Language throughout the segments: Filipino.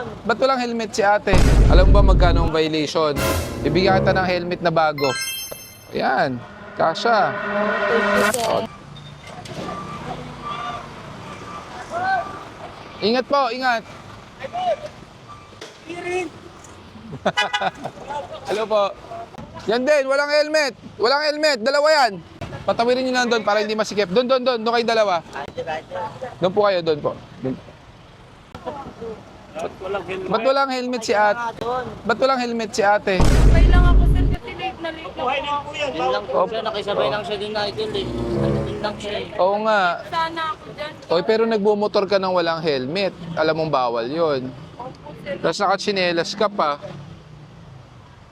Ba't walang helmet si ate? Alam mo ba magkano ang violation? Bibigyan kita ng helmet na bago. Ayan, kasha. Ingat po, ingat. Hello po. Yan din, walang helmet. Walang helmet, dalawa yan. Patawirin nyo lang doon para hindi masikip. Doon, doon, doon. Doon kayo dalawa. Doon po kayo, doon po. Doon. Ba't walang helmet si ate? Ba't walang helmet si ate? Sabay lang ako sir kasi late na late na ako. Yun lang po siya, nakisabay lang siya din na idol eh. Lang siya eh. Oo nga. Sana ako dyan. Oy, pero nagbumotor ka ng walang helmet. Alam mong bawal yon. Opo sir. Tapos nakatsinelas ka pa.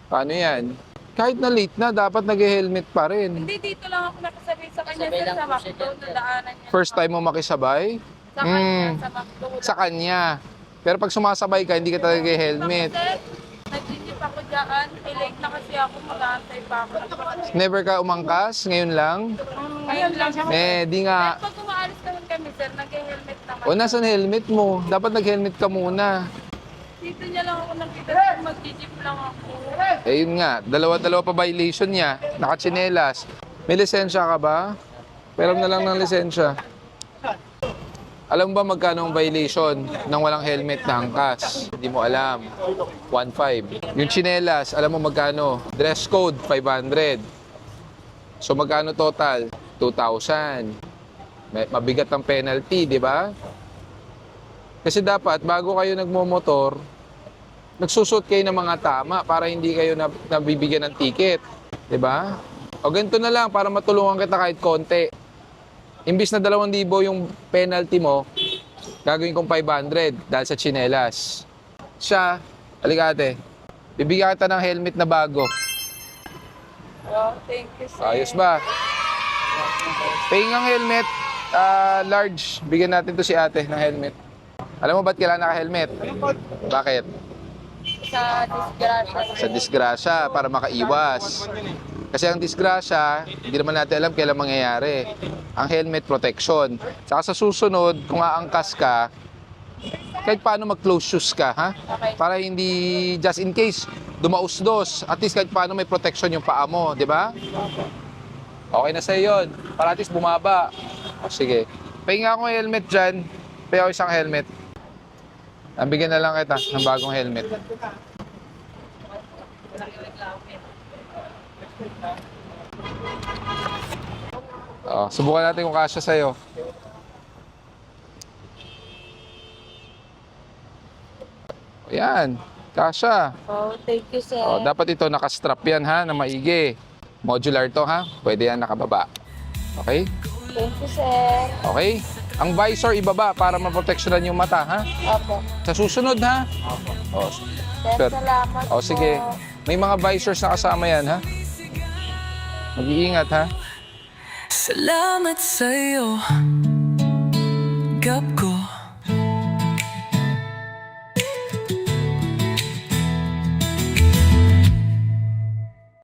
Paano yan? Kahit na late na, dapat nag-helmet pa rin. Hindi dito lang ako nakasabay sa kanya Sabay sir lang sa po siya McDo. dyan, sir. Nadaanan niya. First time mo makisabay? Sa kanya, Mm. sa McDo. Sa kanya. Pero pag sumasabay ka, hindi ka talaga helmet. Nag-jeep ako dyan. Late na kasi ako. Mag-aantay pa ako. Never ka umangkas? Ngayon lang? Ngayon lang. Eh, di nga. Pag umaalis naman kami sir, nag-helmet naman. O, nasan helmet mo? Dapat nag-helmet ka muna. Dito niya lang ako nakita sir. Mag-jeep lang ako. Eh, yun nga. Dalawa-dalawa pa violation niya. Nakatsinelas. May lisensya ka ba? Pero na lang ng lisensya. Alam ba magkano ang violation ng walang helmet na angkas? Hindi mo alam. 1.5. Yung chinelas, alam mo magkano? Dress code, 500. So magkano total? 2,000. May- Mabigat ang penalty, di ba? Kasi dapat, bago kayo nagmomotor, nagsusot kayo ng mga tama para hindi kayo nab- nabibigyan ng ticket. 'Di ba? O ganito na lang para matulungan kita kahit konti. Imbis na 2,000 yung penalty mo, gagawin kong 500 dahil sa chinelas. Siya, aligate, bibigyan kita ng helmet na bago. Wow, thank you sir. Ayos ba? Pahingang helmet, ah, large. Bigyan natin to si ate ng helmet. Alam mo ba't kailangan naka-helmet? Bakit? Sa disgrasya. sa disgrasya para makaiwas. Kasi ang disgrasya, hindi naman natin alam kailan mangyayari. Ang helmet protection. Saka sa susunod, kung aangkas ka, kahit paano mag-close shoes ka, ha? Para hindi, just in case, dumausdos. At least kahit paano may protection yung paa mo, di ba? Okay na sa'yo yun. Para at least bumaba. O, sige. Pahinga akong helmet dyan. Pahinga ako isang helmet. Nabigyan na lang kita ng bagong helmet. Oh, subukan natin kung kasya sa'yo. Ayan, kasya. Oh, thank you sir. Oh, dapat ito nakastrap yan ha, na maigi. Modular to ha, pwede yan nakababa. Okay? Thank you sir. Okay? Ang visor ibaba para maproteksyonan yung mata ha. Opo. Sa susunod ha. Oh, Sir, Sir. salamat oh sige. po. May mga visors na kasama yan ha. Mag-iingat ha. Salamat sa'yo Gap ko